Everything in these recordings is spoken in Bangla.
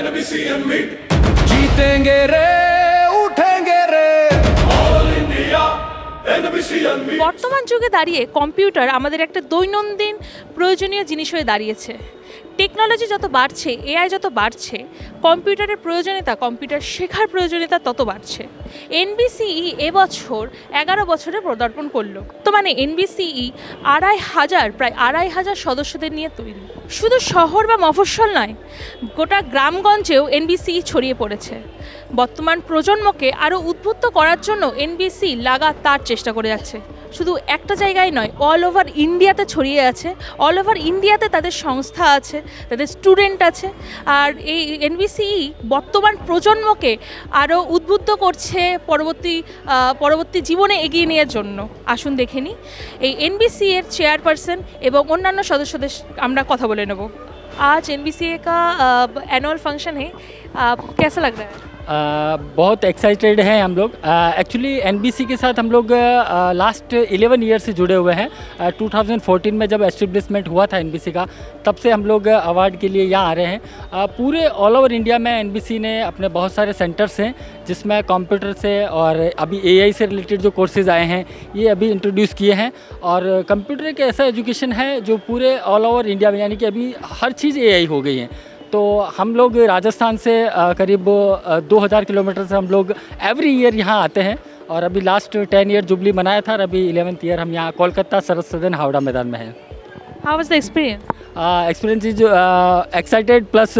NBC and meet जीतेंगे रे उठेंगे रे all India. NBC and meet. বর্তমান যুগে দাঁড়িয়ে কম্পিউটার আমাদের একটা দৈনন্দিন প্রয়োজনীয় জিনিস হয়ে দাঁড়িয়েছে টেকনোলজি যত বাড়ছে, এআই যত বাড়ছে, কম্পিউটারের প্রয়োজনীয়তা, কম্পিউটার শেখার প্রয়োজনীয়তা তত বাড়ছে। এনবিসিই এবছর এগারো বছরে পদার্পণ করল। তো মানে এনবিসিই আড়াই হাজার, প্রায় আড়াই হাজার সদস্যদের নিয়ে তৈরি। শুধু শহর বা মফস্বল নয়, গোটা গ্রামগঞ্জেও এনবিসিই ছড়িয়ে পড়েছে। বর্তমান প্রজন্মকে আরও উদ্বুদ্ধ করার জন্য এনবিসি লাগাতার চেষ্টা করে যাচ্ছে। শুধু একটা জায়গায় নয় অল ওভার ইন্ডিয়াতে ছড়িয়ে আছে। অল ওভার ইন্ডিয়াতে তাদের সংস্থা আছে। তাদের স্টুডেন্ট আছে আর এই এনবিসিই বর্তমান প্রজন্মকে আরও উদ্বুদ্ধ করছে পরবর্তী আহ, পরবর্তী জীবনে এগিয়ে নেওয়ার জন্য আসুন দেখে নিই এই এনবিসি এর চেয়ারপারসন এবং অন্যান্য সদস্যদের আমরা কথা বলে নেব आज एन का एनुअल फंक्शन है आप कैसा लग रहा है अ, बहुत एक्साइटेड हैं हम लोग। एक्चुअली एनबीसी के साथ हम लोग लास्ट 11 ईयर से जुड़े हुए हैं। uh, 2014 में जब एस्टेब्लिशमेंट हुआ था एनबीसी का तब से हम लोग अवार्ड के लिए यहाँ आ रहे हैं। अ, पूरे ऑल ओवर इंडिया में एनबीसी ने अपने बहुत सारे सेंटर्स हैं जिसमें कंप्यूटर से और अभी एआई से रिलेटेड जो कोर्सेज आए हैं ये अभी इंट्रोड्यूस किए हैं। और कंप्यूटर एक ऐसा एजुकेशन है जो पूरे ऑल ओवर इंडिया में यानी कि अभी हर चीज़ एआई हो गई है। तो हम लोग राजस्थान से करीब दो हज़ार किलोमीटर से हम लोग एवरी ईयर यहाँ आते हैं। और अभी लास्ट टेन ईयर जुबली मनाया था और अभी इलेवंथ ईयर हम यहाँ कोलकाता सरस सदन हावड़ा मैदान में हैं। How was the experience experience is excited plus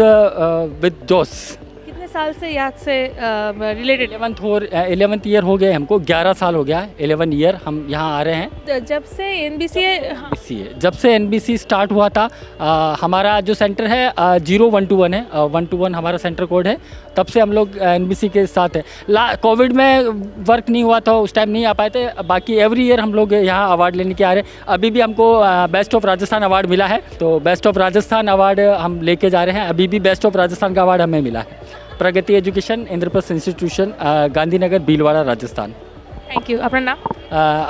with जोश। साल से याद से रिलेटेड इलेवंथ हो। इलेवंथ ईयर हो गए हमको ग्यारह साल हो गया है एलेवन ईयर हम यहाँ आ रहे हैं। जब से एन बी सी सी है। जब से एन बी सी स्टार्ट हुआ था अ, हमारा जो सेंटर है ज़ीरो वन टू वन है वन टू वन हमारा सेंटर कोड है तब से हम लोग एन बी सी के साथ है। ला कोविड में वर्क नहीं हुआ था उस टाइम नहीं आ पाए थे बाकी एवरी ईयर हम लोग यहाँ अवार्ड लेने के आ रहे हैं। अभी भी हमको बेस्ट ऑफ़ राजस्थान अवार्ड मिला है तो बेस्ट ऑफ़ राजस्थान अवार्ड हम लेके जा रहे हैं अभी भी बेस्ट ऑफ़ राजस्थान का अवार्ड हमें मिला है। Pragati education Indraprastha institution Gandhinagar Bhilwara Rajasthan thank you আপনার নাম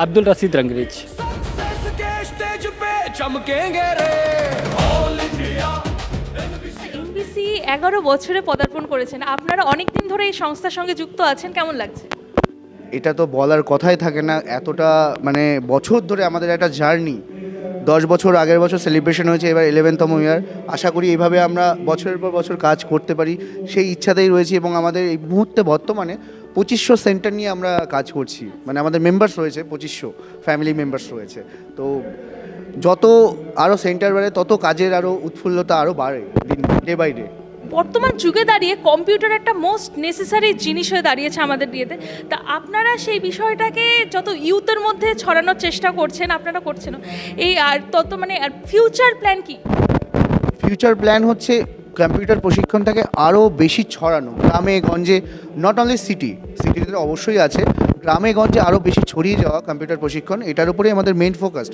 আব্দুল রশিদ রঙ্গরেজ এগারো বছরে পদার্পণ করেছেন। আপনারা অনেক দিন ধরে এই সংস্থার সঙ্গে যুক্ত আছেন কেমন লাগছে? এটা তো বলার কথাই থাকে না। এতটা মানে বছর ধরে আমাদের একটা জার্নি দশ বছর আগের বছর সেলিব্রেশন হয়েছে, এবার ইলেভেনতম ইয়ার আশা করি এইভাবে আমরা বছরের পর বছর কাজ করতে পারি, সেই ইচ্ছাতেই রয়েছি এবং আমাদের এই মুহূর্তে বর্তমানে পঁচিশশো সেন্টার নিয়ে আমরা কাজ করছি। মানে আমাদের মেম্বার্স রয়েছে পঁচিশশো ফ্যামিলি মেম্বার্স রয়েছে। তো যত আরও সেন্টার বাড়ে, তত কাজের আরও উৎফুল্লতা আরও বাড়ে দিন ডে বাই ডে বর্তমান যুগে দাঁড়িয়ে কম্পিউটার একটা মোস্ট নেসেসারি জিনিস হয়ে দাঁড়িয়েছে আমাদের বিয়েতে। তা আপনারা সেই বিষয়টাকে যত ইউথের মধ্যে ছড়ানোর চেষ্টা করছেন, আপনারা করছেন এই আর তত মানে আর ফিউচার প্ল্যান কি? ফিউচার প্ল্যান হচ্ছে কম্পিউটার প্রশিক্ষণটাকে আরও বেশি ছড়ানো। গ্রামে, গঞ্জে নট অনলি সিটি সিটিতে অবশ্যই আছে। গ্রামে গঞ্জে আরও বেশি ছড়িয়ে যাওয়া কম্পিউটার প্রশিক্ষণ এটার উপরেই আমাদের মেইন ফোকাস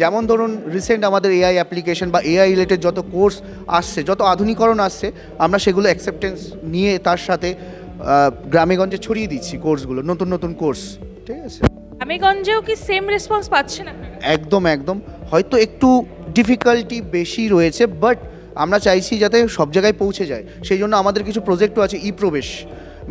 যেমন ধরুন রিসেন্ট আমাদের এআই অ্যাপ্লিকেশন বা এআই রিলেটেড যত কোর্স আসছে যত আধুনিকরণ আসছে আমরা সেগুলো অ্যাকসেপ্টেন্স নিয়ে তার সাথে গ্রামে গঞ্জে ছড়িয়ে দিচ্ছি কোর্সগুলো নতুন নতুন কোর্স ঠিক আছে? গ্রামেগঞ্জেও কি সেম রেসপন্স পাচ্ছেন আপনারা? একদম একদম। হয়তো একটু ডিফিকাল্টি বেশি রয়েছে বাট আমরা চাইছি যাতে সব জায়গায় পৌঁছে যায়। সেই জন্য আমাদের কিছু প্রজেক্টও আছে ই প্রবেশ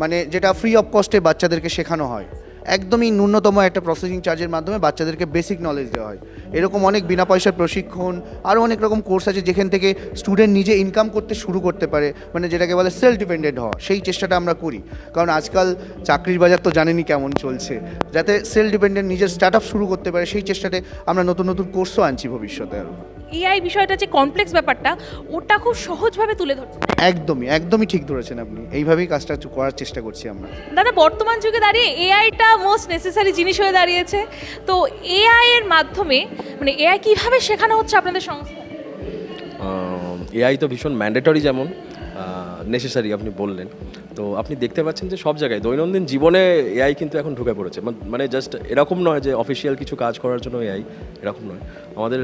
মানে যেটা ফ্রি অফ কস্টে বাচ্চাদেরকে শেখানো হয়। একদমই ন্যূনতম একটা প্রসেসিং চার্জের মাধ্যমে বাচ্চাদেরকে বেসিক নলেজ দেওয়া হয়। এরকম অনেক বিনা পয়সার প্রশিক্ষণ, আরও অনেক রকম কোর্স আছে যেখান থেকে স্টুডেন্ট নিজে ইনকাম করতে শুরু করতে পারে মানে যেটাকে বলে সেলফ ডিপেন্ডেন্ট হওয়া। সেই চেষ্টাটা আমরা করি। কারণ আজকাল চাকরির বাজার তো জানেনই কেমন চলছে। যাতে সেলফ ডিপেন্ডেন্ট নিজের স্টার্ট আপ শুরু করতে পারে, সেই চেষ্টাতে আমরা নতুন নতুন কোর্সও আনছি ভবিষ্যতে আরও। এআই বিষয়টা যে কমপ্লেক্স ব্যাপারটা ওটা খুব সহজভাবে তুলে ধরছে। একদমই একদমই ঠিক ধরেছেন আপনি। এইভাবেই কাজটা করার চেষ্টা করছি আমরা। দাদা বর্তমান যুগে দাঁড়িয়ে এআইটা মোস্ট নেসেসারি জিনিস হয়ে দাঁড়িয়েছে। তো এআই এর মাধ্যমে মানে এআই কীভাবে শেখানো হচ্ছে আপনাদের সংস্থা? এআই তো ভীষণ ম্যান্ডেটরি যেমন নেসেসারি আপনি বললেন। তো আপনি দেখতে পাচ্ছেন যে সব জায়গায় দৈনন্দিন জীবনে এআই কিন্তু এখন ঢুকে পড়েছে। মানে জাস্ট এরকম নয় যে অফিসিয়াল কিছু কাজ করার জন্য এআই এরকম নয়। আমাদের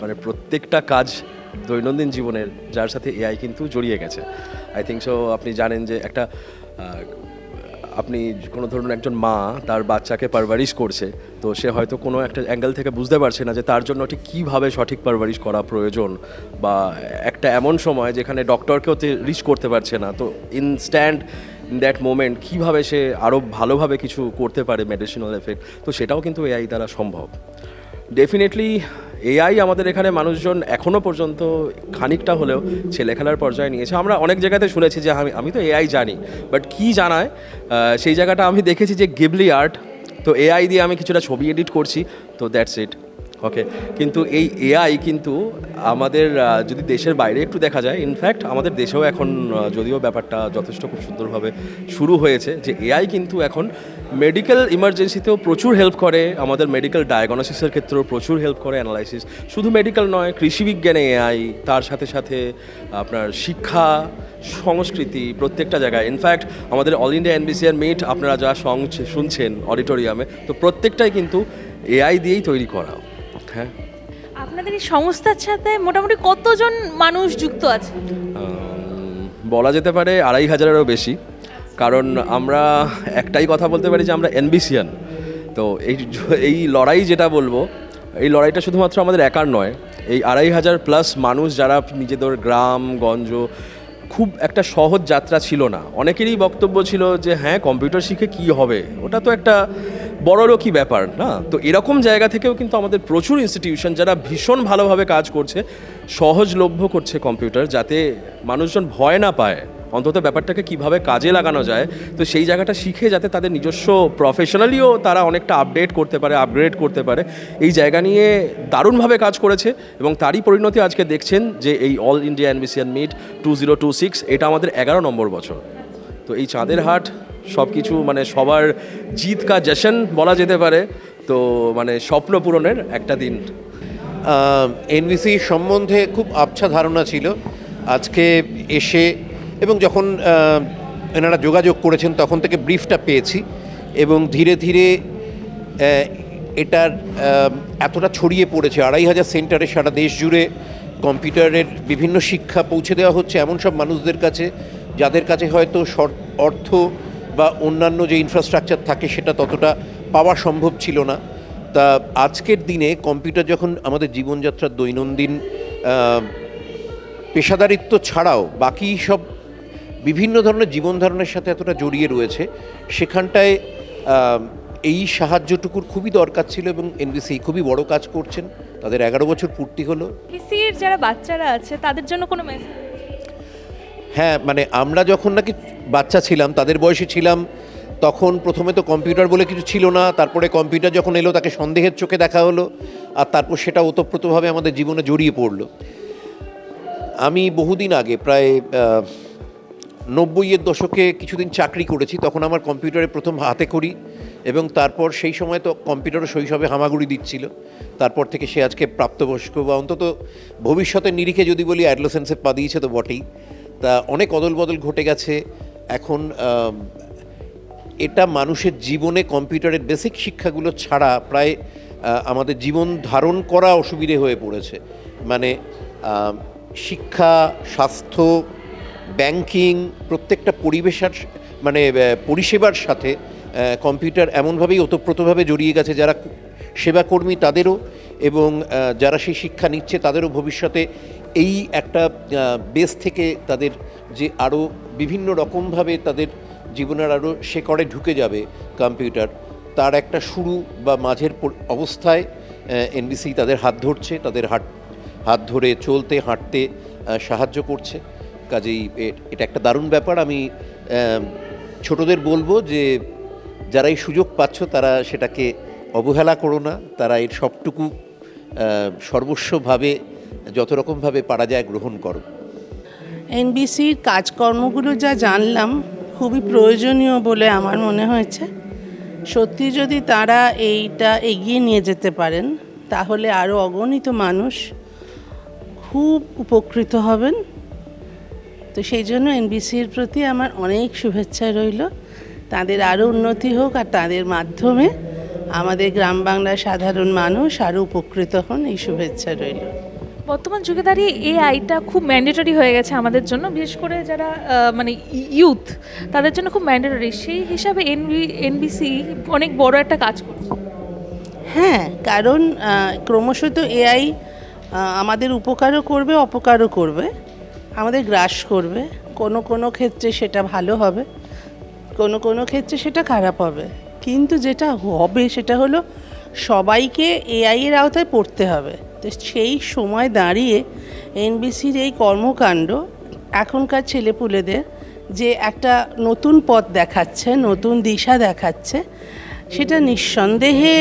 মানে প্রত্যেকটা কাজ দৈনন্দিন জীবনের, যার সাথে এআই কিন্তু জড়িয়ে গেছে। আই থিঙ্ক সো আপনি জানেন যে একটা আপনি কোনো ধরুন একজন মা, তার বাচ্চাকে পারভারিশ করছে, তো সে হয়তো কোনো একটা অ্যাঙ্গেল থেকে বুঝতে পারছে না যে তার জন্য ঠিক কীভাবে সঠিক পারভারিশ করা প্রয়োজন বা একটা এমন সময় যেখানে ডক্টরকেও রিচ করতে পারছে না, তো ইনস্ট্যান্ট ইন দ্যাট মোমেন্ট কীভাবে সে আরও ভালোভাবে কিছু করতে পারে মেডিসিনাল এফেক্ট তো সেটাও কিন্তু এআই দ্বারা সম্ভব। ডেফিনেটলি এআই আমাদের এখানে মানুষজন এখনও পর্যন্ত খানিকটা হলেও ছেলেখেলার পর্যায়ে নিয়েছে। আমরা অনেক জায়গাতে শুনেছি যে আমি আমি তো এআই জানি বাট কি জানায়? সেই জায়গাটা আমি দেখেছি যে গিবলি আর্ট তো এআই দিয়ে আমি কিছুটা ছবি এডিট করছি, তো দ্যাটস ইট ওকে কিন্তু এই এআই কিন্তু আমাদের যদি দেশের বাইরে একটু দেখা যায় ইনফ্যাক্ট আমাদের দেশেও এখন যদিও ব্যাপারটা যথেষ্ট খুব সুন্দরভাবে শুরু হয়েছে, যে এআই কিন্তু এখন মেডিকেল ইমার্জেন্সিতেও প্রচুর হেল্প করে, আমাদের মেডিকেল ডায়াগনোসিসের ক্ষেত্রেও প্রচুর হেল্প করে অ্যানালাইসিস শুধু মেডিকেল নয়, কৃষি বিজ্ঞানে এআই তার সাথে সাথে আপনার শিক্ষা, সংস্কৃতি, প্রত্যেকটা জায়গায়। ইনফ্যাক্ট আমাদের অল ইন্ডিয়া এনবিসিআর মিট আপনারা যা শুনছেন অডিটোরিয়ামে তো প্রত্যেকটাই কিন্তু এআই দিয়েই তৈরি করা। হ্যাঁ। আপনাদের এই সংস্থার সাথে মোটামুটি কতজন মানুষ যুক্ত আছে? বলা যেতে পারে আড়াই হাজারেরও বেশি। কারণ আমরা একটাই কথা বলতে পারি যে আমরা এনবিসিয়ান তো এই এই লড়াই যেটা বলব এই লড়াইটা শুধুমাত্র আমাদের একার নয় এই আড়াই হাজার প্লাস মানুষ যারা নিজেদের গ্রাম গঞ্জ খুব একটা সহজ যাত্রা ছিল না। অনেকেরই বক্তব্য ছিল যে হ্যাঁ কম্পিউটার শিখে কি হবে? ওটা তো একটা বড়লোকই ব্যাপার, না? তো এরকম জায়গা থেকেও কিন্তু আমাদের প্রচুর ইনস্টিটিউশন যারা ভীষণ ভালোভাবে কাজ করছে, সহজলভ্য করছে কম্পিউটার যাতে মানুষজন ভয় না পায়। অন্তত ব্যাপারটাকে কীভাবে কাজে লাগানো যায়, তো সেই জায়গাটা শিখে যাতে তাদের নিজস্ব প্রফেশনালিও তারা অনেকটা আপডেট করতে পারে আপগ্রেড করতে পারে। এই জায়গা নিয়ে দারুণভাবে কাজ করেছে এবং তারই পরিণতি আজকে দেখছেন যে এই all India এনবিসিয়ান meet two zero two six এটা আমাদের এগারো নম্বর বছর। তো এই চাঁদের হাট সব কিছু মানে সবার জিত কা জশন বলা যেতে পারে। তো মানে স্বপ্ন পূরণের একটা দিন। এনবিসি সম্বন্ধে খুব আবছা ধারণা ছিল। আজকে এসে এবং যখন এনারা যোগাযোগ করেছেন তখন থেকে ব্রিফটা পেয়েছি এবং ধীরে ধীরে এটার এতটা ছড়িয়ে পড়েছে। আড়াই হাজার সেন্টারে সারা দেশ জুড়ে কম্পিউটারের বিভিন্ন শিক্ষা পৌঁছে দেওয়া হচ্ছে এমন সব মানুষদের কাছে, যাদের কাছে হয়তো অর্থ বা অন্যান্য যে ইনফ্রাস্ট্রাকচার থাকে সেটা ততটা পাওয়া সম্ভব ছিল না। তা আজকের দিনে কম্পিউটার যখন আমাদের জীবনযাত্রার দৈনন্দিন পেশাদারিত্ব ছাড়াও বাকি সব বিভিন্ন ধরনের জীবন ধারণের সাথে এতটা জড়িয়ে রয়েছে, সেখানটায় এই সাহায্যটুকুর খুবই দরকার ছিল এবং এনবিসি খুবই বড় কাজ করছেন। তাদের এগারো বছর পূর্তি হলো। যারা বাচ্চারা আছে, তাদের জন্য কোনো মেসেজ হ্যাঁ মানে আমরা যখন নাকি বাচ্চা ছিলাম, তাদের বয়সে ছিলাম, তখন প্রথমে তো কম্পিউটার বলে কিছু ছিল না, তারপরে কম্পিউটার যখন এলো, তাকে সন্দেহের চোখে দেখা হলো, আর তারপর সেটা ওতপ্রোতভাবে আমাদের জীবনে জড়িয়ে পড়ল। আমি বহুদিন আগে, প্রায় নব্বইয়ের দশকে কিছুদিন চাকরি করেছি, তখন আমার কম্পিউটারে প্রথম হাতে করি এবং তারপর সেই সময় তো কম্পিউটারও শৈশবে হামাগুড়ি দিচ্ছিল, তারপর থেকে সে আজকে প্রাপ্তবয়স্ক, বা অন্তত ভবিষ্যতের নিরিখে যদি বলি অ্যাডলোসেন্সে পা দিয়েছে তো বটেই। তা অনেক অদল বদল ঘটে গেছে। এখন এটা মানুষের জীবনে কম্পিউটারের বেসিক শিক্ষাগুলো ছাড়া প্রায় আমাদের জীবন ধারণ করা অসুবিধে হয়ে পড়েছে। মানে শিক্ষা, স্বাস্থ্য, ব্যাংকিং, প্রত্যেকটা পরিবেশের মানে পরিষেবার সাথে কম্পিউটার এমনভাবেই ওতপ্রোতভাবে জড়িয়ে গেছে। যারা সেবাকর্মী তাদেরও এবং যারা সেই শিক্ষা নিচ্ছে তাদেরও ভবিষ্যতে এই একটা বেস থেকে তাদের যে আরও বিভিন্ন রকমভাবে তাদের জীবনের আরও শেকড়ে ঢুকে যাবে কম্পিউটার তার একটা শুরু বা মাঝের অবস্থায় এনবিসি তাদের হাত ধরছে, তাদের হাত হাত ধরে চলতে, হাঁটতে সাহায্য করছে। কাজেই এটা একটা দারুণ ব্যাপার। আমি ছোটদের বলব যে যারা এই সুযোগ পাচ্ছ, তারা সেটাকে অবহেলা করো না। তারা এর সবটুকু সর্বস্বভাবে যত রকমভাবে পারা যায় গ্রহণ করো। এনবিসির কাজকর্মগুলো যা জানলাম খুবই প্রয়োজনীয় বলে আমার মনে হয়েছে। সত্যি যদি তারা এইটা এগিয়ে নিয়ে যেতে পারেন, তাহলে আরও অগণিত মানুষ খুব উপকৃত হবেন। তো সেই জন্য এনবিসির প্রতি আমার অনেক শুভেচ্ছা রইল। তাদের আরও উন্নতি হোক আর তাদের মাধ্যমে আমাদের গ্রাম বাংলার সাধারণ মানুষ আরও উপকৃত হন, এই শুভেচ্ছা রইল। বর্তমান যুগে দাঁড়িয়ে এআইটা খুব ম্যান্ডেটরি হয়ে গেছে আমাদের জন্য, বিশেষ করে যারা মানে ইউথ তাদের জন্য খুব ম্যান্ডেটরি সেই হিসাবে এনবি এনবিসি অনেক বড় একটা কাজ করছে। হ্যাঁ কারণ ক্রমশ তো এআই আমাদের উপকারও করবে, অপকারও করবে। আমাদের গ্রাস করবে। কোনো কোনো ক্ষেত্রে সেটা ভালো হবে, কোনো কোনো ক্ষেত্রে সেটা খারাপ হবে। কিন্তু যেটা হবে সেটা হলো সবাইকে এআইয়ের আওতায় পড়তে হবে। তো সেই সময় দাঁড়িয়ে এনবিসির এই কর্মকাণ্ড এখনকার ছেলেপুলেদের যে একটা নতুন পথ দেখাচ্ছে নতুন দিশা দেখাচ্ছে সেটা নিঃসন্দেহে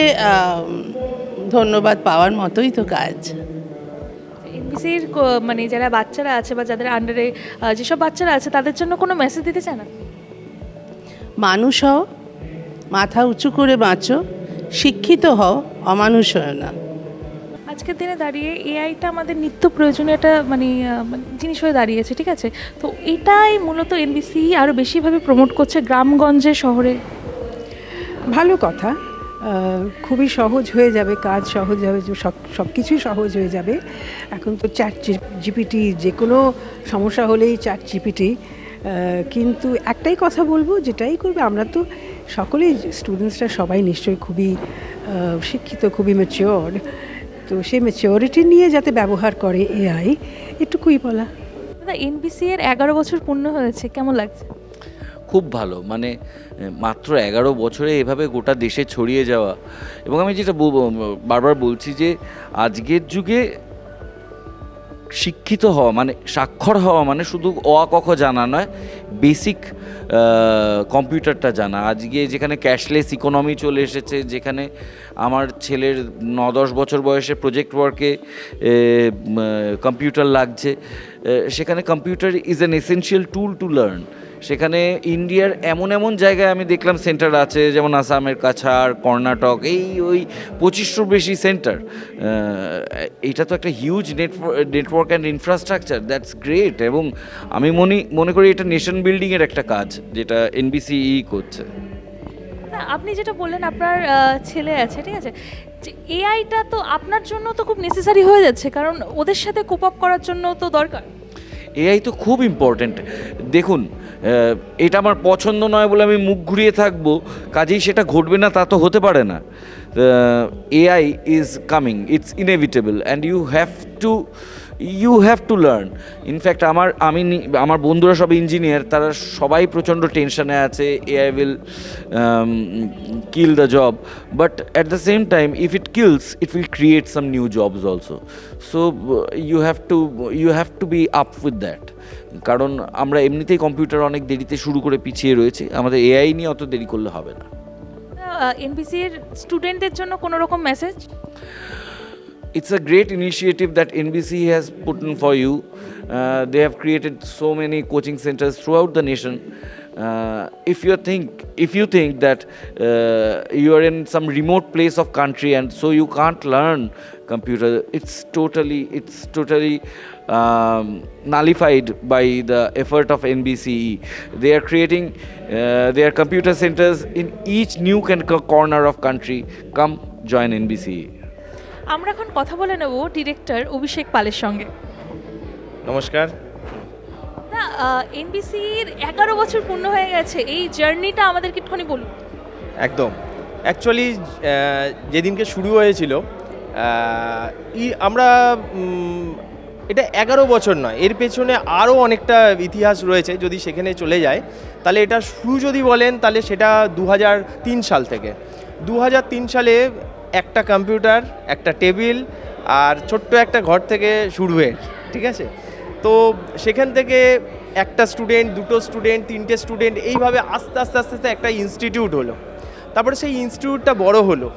ধন্যবাদ পাওয়ার মতোই তো কাজ। এনবিসির মানে যারা বাচ্চারা আছে বা যাদের আন্ডারে যেসব বাচ্চারা আছে তাদের জন্য কোনো মেসেজ দিতে চায় না? মানুষ হও মাথা উঁচু করে বাঁচো শিক্ষিত হও অমানুষ হয় না। আজকের দিনে দাঁড়িয়ে এআইটা আমাদের নিত্য প্রয়োজনীয় একটা মানে মানে জিনিস হয়ে দাঁড়িয়েছে, ঠিক আছে? তো এটাই মূলত এনবিসি আরও বেশিভাবে প্রমোট করছে গ্রামগঞ্জে শহরে। ভালো কথা। খুবই সহজ হয়ে যাবে, কাজ সহজ হবে সব সব কিছুই সহজ হয়ে যাবে। এখন তো চ্যাট জিপিটি যে কোনো সমস্যা হলেই চ্যাট জিপিটি কিন্তু একটাই কথা বলব, যেটাই করবে, আমরা তো সকলেই স্টুডেন্টসরা সবাই নিশ্চয়ই খুবই শিক্ষিত, খুবই ম্যাচিওর তো সেই ম্যাচিওরিটি নিয়ে যাতে ব্যবহার করে এআই এটুকুই বলা। দাদা এনবিসি এর এগারো বছর পূর্ণ হয়েছে কেমন লাগছে? খুব ভালো মানে মাত্র এগারো বছরে এভাবে গোটা দেশে ছড়িয়ে যাওয়া। এবং আমি যেটা বারবার বলছি যে আজকের যুগে শিক্ষিত হওয়া মানে স্বাক্ষর হওয়া মানে শুধু অ আ ক খ জানা নয় বেসিক কম্পিউটারটা জানা। আজকে যেখানে ক্যাশলেস ইকোনমি চলে এসেছে, যেখানে আমার ছেলের ন দশ বছর বয়সে প্রজেক্ট ওয়ার্কে কম্পিউটার লাগছে সেখানে computer is an essential tool to learn সেখানে ইন্ডিয়ার এমন এমন জায়গায় আমি দেখলাম সেন্টার আছে, যেমন আসামের কাছাড়, কর্ণাটক, এই ওই পঁচিশশোর বেশি সেন্টার। এটা তো একটা huge network and infrastructure that's great এবং আমি মনে মনে করি এটা নেশন বিল্ডিংয়ের একটা কাজ, যেটা এনবিসিই করছে। আপনি যেটা বললেন, আপনার ছেলে আছে, ঠিক আছে? এআইটা তো আপনার জন্য তো খুব নেসেসারি হয়ে যাচ্ছে, কারণ ওদের সাথে কোপ আপ করার জন্য তো দরকার। এআই তো খুব ইম্পর্ট্যান্ট দেখুন এটা আমার পছন্দ নয় বলে আমি মুখ ঘুরিয়ে থাকব, কাজেই সেটা ঘটবে না, তা তো হতে পারে না। AI is coming it's inevitable and you have to you have to learn in fact আমার, আমি আমার বন্ধুরা সব ইঞ্জিনিয়ার তারা সবাই প্রচণ্ড টেনশনে আছে AI will kill the job but at the same time if it kills it will create some new jobs also so you have to you have to be up with that কারণ আমরা এমনিতেই কম্পিউটার অনেক দেরিতে শুরু করে পিছিয়ে রয়েছে। আমাদের এআই নিয়ে অত দেরি করলে হবে না। এনবিসি এর স্টুডেন্টদের জন্য কোনো রকম message it's a great initiative that NBC has put in for you. Uh, they have created so many coaching centers throughout the nation. Uh, if you think if you think that uh, you are in some remote place of country and so you can't learn computer, it's totally it's totally um, nullified by the effort of NBCE. They are creating uh, their computer centers in each nook and corner of country. Come join NBCE. আমরা এখন কথা বলে নেব ডিরেক্টর অভিষেক পালের সঙ্গে নমস্কার না এনবিসির এগারো বছর পূর্ণ হয়ে গেছে এই জার্নিটা আমাদেরকে একটুখানি বলুন একদম অ্যাকচুয়ালি যেদিনকে শুরু হয়েছিল আমরা এটা এগারো বছর নয়। এর পেছনে আরও অনেকটা ইতিহাস রয়েছে যদি সেখানে চলে যায়। তাহলে এটা শুরু যদি বলেন, তাহলে সেটা দু সাল থেকে। দু সালে একটা কম্পিউটার, একটা টেবিল আর ছোট্ট একটা ঘর থেকে শুরু হয়ে, ঠিক আছে? তো সেখান থেকে একটা স্টুডেন্ট, দুটো স্টুডেন্ট, তিনটে স্টুডেন্ট, এইভাবে আস্তে আস্তে আস্তে আস্তে একটা ইনস্টিটিউট হলো। তারপরে সেই ইনস্টিটিউটটা বড় হলো।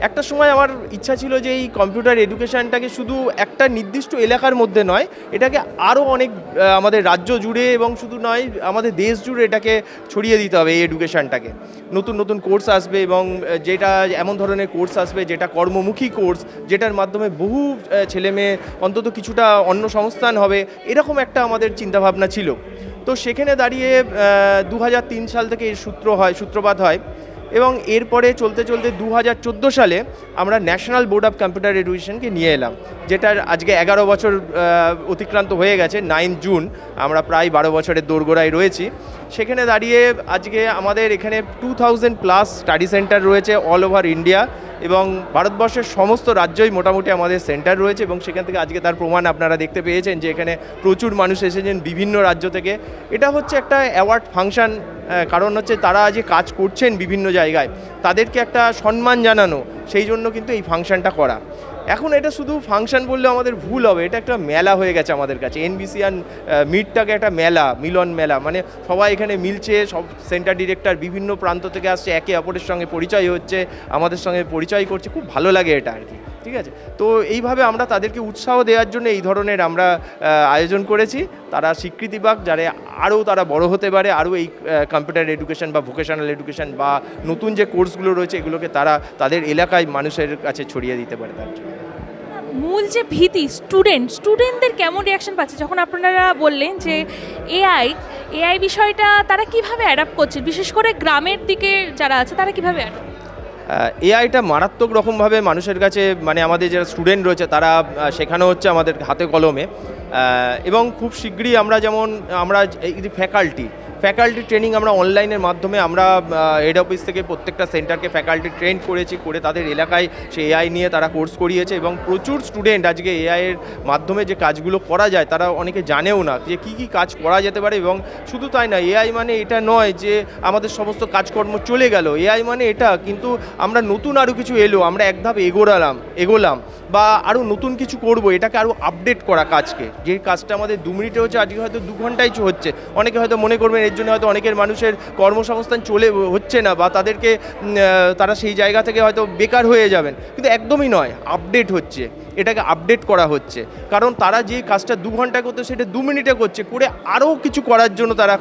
একটা সময় আমার ইচ্ছা ছিল যে এই কম্পিউটার এডুকেশনটাকে শুধু একটা নির্দিষ্ট এলাকার মধ্যে নয় এটাকে আরও অনেক আমাদের রাজ্য জুড়ে এবং শুধু নয় আমাদের দেশ জুড়ে এটাকে ছড়িয়ে দিতে হবে এই এডুকেশনটাকে। নতুন নতুন কোর্স আসবে এবং যেটা এমন ধরনের কোর্স আসবে যেটা কর্মমুখী কোর্স যেটার মাধ্যমে বহু আহ, ছেলে মেয়ে অন্তত কিছুটা অন্য সংস্থান হবে এরকম একটা আমাদের চিন্তাভাবনা ছিল। তো সেখানে দাঁড়িয়ে দু সাল থেকে এর সূত্র হয় সূত্রপাত হয়। এবং এরপরে চলতে চলতে দু হাজার চোদ্দ সালে আমরা ন্যাশনাল বোর্ড অফ কম্পিউটার এডুকেশনকে নিয়ে এলাম, যেটার আজকে এগারো বছর অতিক্রান্ত হয়ে গেছে নাইন জুন আমরা প্রায় বারো বছরের দোরগোড়ায় রয়েছি। সেখানে দাঁড়িয়ে আজকে আমাদের এখানে two thousand plus study centre রয়েছে অল ওভার ইন্ডিয়া এবং ভারতবর্ষের সমস্ত রাজ্যই মোটামুটি আমাদের সেন্টার রয়েছে এবং সেখান থেকে আজকে তার প্রমাণ আপনারা দেখতে পেয়েছেন যে এখানে প্রচুর মানুষ এসেছেন বিভিন্ন রাজ্য থেকে। এটা হচ্ছে একটা অ্যাওয়ার্ড ফাংশন কারণ হচ্ছে তারা যে কাজ করছেন বিভিন্ন জায়গায় তাদেরকে একটা সম্মান জানানো, সেই জন্য কিন্তু এই ফাংশানটা করা। এখন এটা শুধু ফাংশন বললে আমাদের ভুল হবে। এটা একটা মেলা হয়ে গেছে আমাদের কাছে। এনবিসি আর মিটটাকে একটা মেলা, মিলন মেলা। মানে সবাই এখানে মিলছে, সব সেন্টার ডিরেক্টর বিভিন্ন প্রান্ত থেকে আসছে, একে অপরের সঙ্গে পরিচয় হচ্ছে, আমাদের সঙ্গে পরিচয় করছে। খুব ভালো লাগে এটা আর কি। ঠিক আছে? তো এইভাবে আমরা তাদেরকে উৎসাহ দেওয়ার জন্য এই ধরনের আমরা আয়োজন করেছি। তারা স্বীকৃতি পাক যারা আরও তারা বড় হতে পারে আরও এই কম্পিউটার এডুকেশন বা ভোকেশনাল এডুকেশন বা নতুন যে কোর্সগুলো রয়েছে এগুলোকে তারা তাদের এলাকায় মানুষের কাছে ছড়িয়ে দিতে পারে তার জন্য। মূল যে ভীতি স্টুডেন্ট স্টুডেন্টদের কেমন রিয়াকশন পাচ্ছে? যখন আপনারা বললেন যে এআই এআই বিষয়টা তারা কীভাবে অ্যাডাপ্ট করছে? বিশেষ করে গ্রামের দিকে যারা আছে তারা কীভাবে অ্যাডাপ্ট এআইটা মারাত্মক রকমভাবে মানুষের কাছে মানে আমাদের যারা স্টুডেন্ট রয়েছে, তারা শেখানো হচ্ছে আমাদের হাতে কলমে। এবং খুব শীঘ্রই আমরা যেমন, আমরা এই ফ্যাকাল্টি ফ্যাকাল্টি ট্রেনিং আমরা অনলাইনের মাধ্যমে, আমরা হেড অফিস থেকে প্রত্যেকটা সেন্টারকে ফ্যাকাল্টি ট্রেন করেছি, করে তাদের এলাকায় সে এআই নিয়ে তারা কোর্স করিয়েছে এবং প্রচুর স্টুডেন্ট আজকে এআইয়ের মাধ্যমে যে কাজগুলো করা যায়, তারা অনেকে জানেও না যে কী কী কাজ করা যেতে পারে এবং শুধু তাই না এআই মানে এটা নয় যে আমাদের সমস্ত কাজকর্ম চলে গেল। এআই মানে এটা, কিন্তু আমরা নতুন আরও কিছু এলো, আমরা এক ধাপ এগোলাম এগোলাম বা আরও নতুন কিছু করব, এটাকে আরও আপডেট করা কাজকে। যে কাজটা আমাদের দু মিনিটে হচ্ছে, আজকে হয়তো দু ঘন্টায় হচ্ছে, অনেকে হয়তো মনে করবেন এর জন্য হয়তো অনেকের মানুষের কর্মসংস্থান চলে হচ্ছে না বা তাদেরকে তারা সেই জায়গা থেকে হয়তো বেকার হয়ে যাবেন। কিন্তু একদমই নয়, আপডেট হচ্ছে। এটাকে আপডেট করা হচ্ছে। কারণ তারা যে কাজটা দু ঘণ্টা করতে, সেটা দু মিনিটে করছে, করে আরও কিছু করার জন্য তারা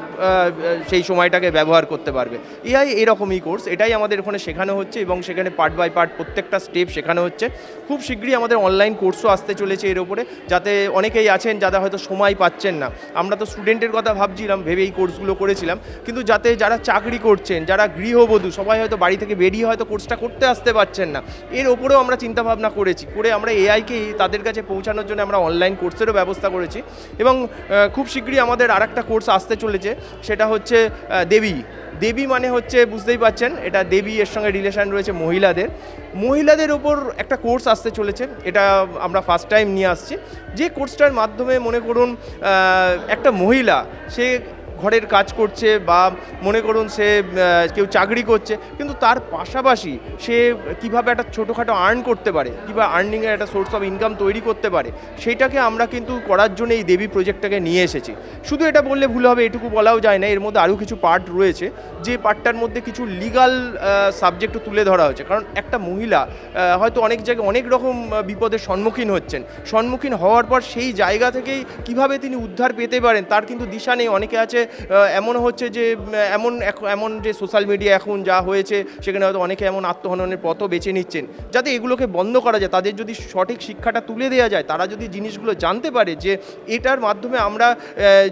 সেই সময়টাকে ব্যবহার করতে পারবে। এআই এরকমই কোর্স এটাই আমাদের ওখানে শেখানো হচ্ছে এবং সেখানে পার্ট বাই পার্ট প্রত্যেকটা স্টেপ শেখানো হচ্ছে। খুব শীঘ্রই আমাদের অনলাইন কোর্সও আসতে চলেছে এর উপরে। যাতে অনেকেই আছেন যারা হয়তো সময় পাচ্ছেন না। আমরা তো স্টুডেন্টের কথা ভাবছিলাম ভেবে এই কোর্সগুলো করেছিলাম, কিন্তু যাতে যারা চাকরি করছেন, যারা গৃহবধূ, সবাই হয়তো বাড়ি থেকে বেরিয়ে হয়তো কোর্সটা করতে আসতে পারছেন না। এর ওপরেও আমরা চিন্তা ভাবনা করেছি, করে আমরা এআইকে তাদের কাছে পৌঁছানোর জন্য আমরা অনলাইন কোর্সেরও ব্যবস্থা করেছি এবং খুব শীঘ্রই আমাদের আর একটা কোর্স আসতে চলেছে, সেটা হচ্ছে দেবী। দেবী মানে হচ্ছে, বুঝতেই পাচ্ছেন এটা দেবী, এর সঙ্গে রিলেশন রয়েছে মহিলাদের। মহিলাদের ওপর একটা কোর্স আসতে চলেছে, এটা আমরা ফার্স্ট টাইম নিয়ে আসছি। যে কোর্সটার মাধ্যমে মনে করুন একটা মহিলা, সে ঘরের কাজ করছে বা মনে করুন সে কেউ চাকরি করছে, কিন্তু তার পাশাপাশি সে কীভাবে একটা ছোটোখাটো আর্ন করতে পারে, কিংবা আর্নিংয়ের একটা সোর্স অফ ইনকাম তৈরি করতে পারে সেইটাকে আমরা কিন্তু করার জন্য এই দেবী প্রজেক্টটাকে নিয়ে এসেছি। শুধু এটা বললে ভুল হবে, এটুকু বলাও যায় না, এর মধ্যে আরও কিছু পার্ট রয়েছে, যে পার্টটার মধ্যে কিছু লিগাল সাবজেক্ট তুলে ধরা হয়েছে। কারণ একটা মহিলা হয়তো অনেক জায়গায় অনেক রকম বিপদের সম্মুখীন হচ্ছেন। সম্মুখীন হওয়ার পর সেই জায়গা থেকেই কীভাবে তিনি উদ্ধার পেতে পারেন, তার কিন্তু দিশা নেই। অনেকে আছে এমন হচ্ছে যে এমন এমন যে সোশ্যাল মিডিয়া এখন যা হয়েছে, সেখানে হয়তো অনেকে এমন আত্মহননের পথও বেছে নিচ্ছেন। যাতে এগুলোকে বন্ধ করা যায়, তাদের যদি সঠিক শিক্ষাটা তুলে দেওয়া যায়, তারা যদি জিনিসগুলো জানতে পারে যে, এটার মাধ্যমে আমরা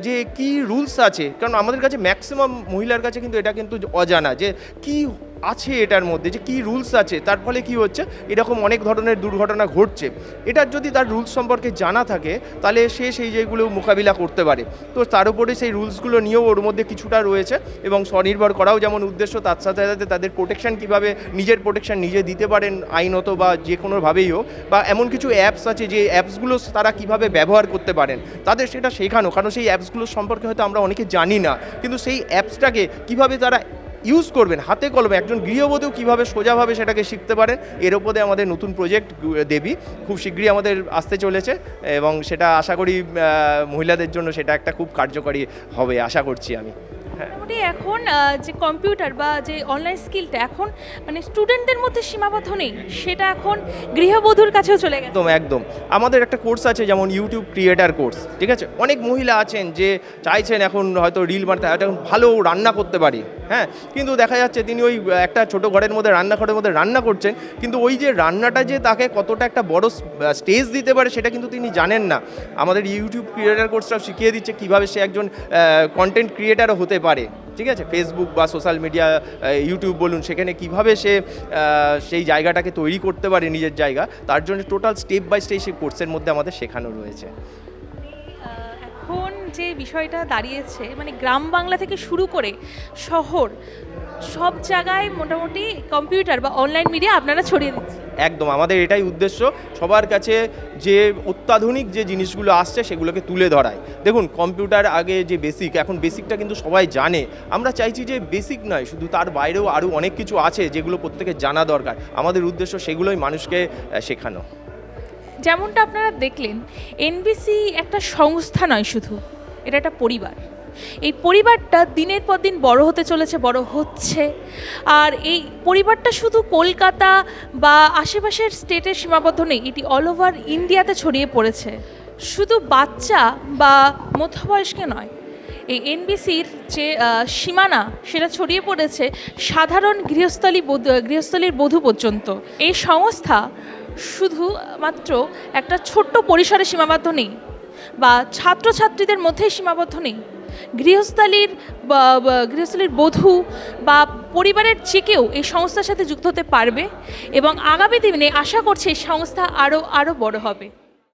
যে কি রুলস আছে, কারণ আমাদের কাছে ম্যাক্সিমাম মহিলার কাছে কিন্তু এটা কিন্তু অজানা যে, কি আছে এটার মধ্যে যে কি রুলস আছে, তার ফলে কি হচ্ছে, এরকম অনেক ধরনের দুর্ঘটনা ঘটছে। এটার যদি তার রুলস সম্পর্কে জানা থাকে, তাহলে সে সেই যেগুলো মোকাবিলা করতে পারে। তো তার উপরে সেই রুলসগুলো নিয়েও ওর মধ্যে কিছুটা রয়েছে এবং স্বনির্ভর করাও যেমন উদ্দেশ্য, তার সাথে সাথে তাদের প্রোটেকশন কীভাবে নিজের প্রোটেকশন নিজে দিতে পারেন আইনত বা যে কোনোভাবেই হোক, বা এমন কিছু অ্যাপস আছে যে অ্যাপসগুলো তারা কীভাবে ব্যবহার করতে পারেন, তাদের সেটা শেখানো। কারণ সেই অ্যাপসগুলো সম্পর্কে হয়তো আমরা অনেকে জানি না, কিন্তু সেই অ্যাপসটাকে কীভাবে তারা ইউজ করবেন। হাতে কলমে একজন গৃহবধূ কীভাবে সোজাভাবে সেটাকে শিখতে পারেন, এর ওপরে আমাদের নতুন প্রজেক্ট দেবী। খুব শীঘ্রই আমাদের আসতে চলেছে এবং সেটা আশা করি মহিলাদের জন্য সেটা একটা খুব কার্যকরী হবে, আশা করছি আমি। মোটামুটি এখন যে কম্পিউটার বা যে অনলাইন স্কিলটা এখন মানে স্টুডেন্টদের মধ্যে সীমাবদ্ধ নেই। সেটা এখন গৃহবধূর কাছেও চলে গেছে। একদম একদম। আমাদের একটা কোর্স আছে যেমন ইউটিউব ক্রিয়েটার কোর্স ঠিক আছে? অনেক মহিলা আছেন যে চাইছেন এখন হয়তো রিল বানাতে এখন ভালো রান্না করতে পারি হ্যাঁ? কিন্তু দেখা যাচ্ছে তিনি ওই একটা ছোট ঘরের মধ্যে রান্নাঘরের মধ্যে রান্না করছেন কিন্তু ওই যে রান্নাটা যে তাকে কতটা একটা বড় স্টেজ দিতে পারে সেটা কিন্তু তিনি জানেন না। আমাদের ইউটিউব ক্রিয়েটার কোর্সটাও শিখিয়ে দিচ্ছে কীভাবে সে একজন কন্টেন্ট ক্রিয়েটারও হতে পারে। পারে, ঠিক আছে? ফেসবুক বা সোশ্যাল মিডিয়া ইউটিউব বলুন, সেখানে কীভাবে সে সেই জায়গাটাকে তৈরি করতে পারে নিজের জায়গা, তার জন্য টোটাল স্টেপ বাই স্টেপ সেই কোর্সের মধ্যে আমাদের শেখানো রয়েছে। এখন যে বিষয়টা দাঁড়িয়েছে মানে গ্রাম বাংলা থেকে শুরু করে শহর, সব জায়গায় মোটামুটি কম্পিউটার বা অনলাইন মিডিয়া আপনারা ছড়িয়ে দিচ্ছেন। একদম আমাদের এটাই উদ্দেশ্য, সবার কাছে যে অত্যাধুনিক যে জিনিসগুলো আসছে সেগুলোকে তুলে ধরায়। দেখুন, কম্পিউটার আগে যে বেসিক এখন বেসিকটা কিন্তু সবাই জানে। আমরা চাইছি যে বেসিক নয়, শুধু তার বাইরেও আরও অনেক কিছু আছে যেগুলো প্রত্যেকে জানা দরকার। আমাদের উদ্দেশ্য সেগুলোই মানুষকে শেখানো। যেমনটা আপনারা দেখলেন এনবিসি একটা সংস্থা নয় শুধু, এটা একটা পরিবার। এই পরিবারটা দিনের পর দিন বড় হতে চলেছে, বড় হচ্ছে। আর এই পরিবারটা শুধু কলকাতা বা আশেপাশের স্টেটের সীমাবদ্ধ নেই, এটি অল ওভার ইন্ডিয়াতে ছড়িয়ে পড়েছে। শুধু বাচ্চা বা মধ্যবয়স্কে নয়, এই এনবিসির যে সীমানা, সেটা ছড়িয়ে পড়েছে সাধারণ গৃহস্থলী গৃহস্থলীর বধূ পর্যন্ত। এই সংস্থা শুধু মাত্র একটা ছোট্ট পরিসরে সীমাবদ্ধ নেই, বা ছাত্রছাত্রীদের মধ্যেই সীমাবদ্ধ নেই। গৃহস্থালীর গৃহস্থালীর বধূ বা পরিবারের কেউ এই সংস্থার সাথে যুক্ত হতে পারবে এবং আগামী দিনে আশা করছে এই সংস্থা আরও আরও বড় হবে।